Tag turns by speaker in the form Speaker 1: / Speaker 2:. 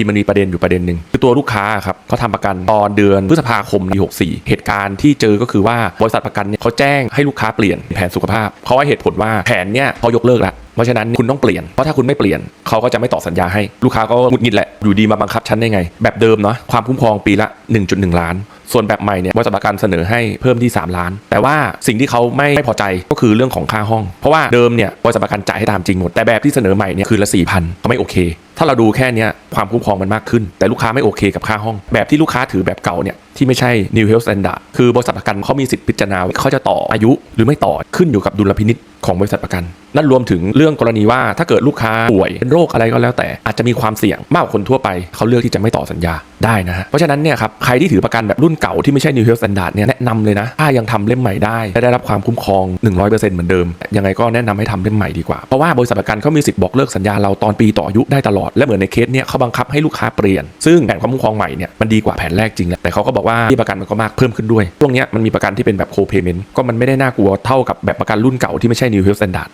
Speaker 1: ีมันมีประเด็นอยู่ประเด็นหนึ่งคือตัวลูกค้าครับเขาทำประกันตอนเดือนพฤษภาคมปี64 เหตุการณ์ที่เจอก็คือว่าบริษัทประกันเนี่ยเขาแจ้งให้ลูกค้าเปลี่ยนแผนสุขภาพเขาให้เหตุผลว่าแผนเนี่ยเขายกเลิกแล้วเพราะฉะนั้นคุณต้องเปลี่ยน เพราะถ้าคุณไม่เปลี่ยนเขาก็จะไม่ต่อสัญญาให้ลูกค้าก็หงุดหงิดแหละอยู่ดีมาบังคับฉันได้ไง แบบเดิมเนาะความคุ้มครองปีละ 1.1 ล้าน ส่วนแบบใหม่เนี่ยบริษัทประกันเสนอให้เพิ่มที่ 3 ล้าน แต่ว่าสิ่งที่เขาไม่ไม่พอใจก็คือเรื่องของค่าห้อง เพราะว่าเดิมเนี่ยบริษัทประกันจ่ายให้ตามจริงหมดแต่แบบที่เสนอใหม่เนี่ยคือละ4,000เขาไม่โอเค ถ้าเราดูแค่เนี้ยความคุ้มครองมันมากขึ้น แต่ลูกค้าไม่โอเคกับค่าห้อง แบบที่ลูกค้าถือแบบเก่าเนี่ยที่ไม่ใช่ New Health Standard คือบริษัทประกันเขามีสิทธิ์พิจารณาเขาจะต่ออายุหรือไม่ต่อขึ้นอยู่กับดุลพินิษของบริษัทประกัน นั่นรวมถึงเรื่องกรณีว่าถ้าเกิดลูกค้าป่วยเป็นโรคอะไรก็แล้วแต่อาจจะมีความเสี่ยงมากกว่าคนทั่วไป เขาเลือกที่จะไม่ต่อสัญญาได้นะฮะเพราะฉะนั้นเนี่ยครับใครที่ถือประกันแบบรุ่นเก่าที่ไม่ใช่ New Health Standard เนี่ยแนะนำเลยนะถ้ายังทำเล่มใหม่ได้และได้รับความคุ้มครอง 100%เหมือนเดิม ยังไงก็แนะนำให้ทำเล่มใหม่ดีกว่าเพราะว่าบริษัทประกันเขามีสิทธิ์บอกเลิกสัญญาเราตอนปีต่ออายุได้ตลอดและเหมือนในเคสเนี่ยเขาบังคับให้ลูกค้าเปลี่ยนซึ่งแผนความคุ้มครองใหม่เนี่ยมันดีกว่าแผนแรกจริงแหละแต่เขาก็บอกว่าที่ประกันมันก็มากเพิ่มขึ้นด้วยช่วงนี้มันมีประกันที่เป็นแบบโคเพเมนต์ก็มันไม่ได้น่ากลัวเท่ากับแบบประกันรุ่นเก่าที่ไม่ใช่ New Health Standard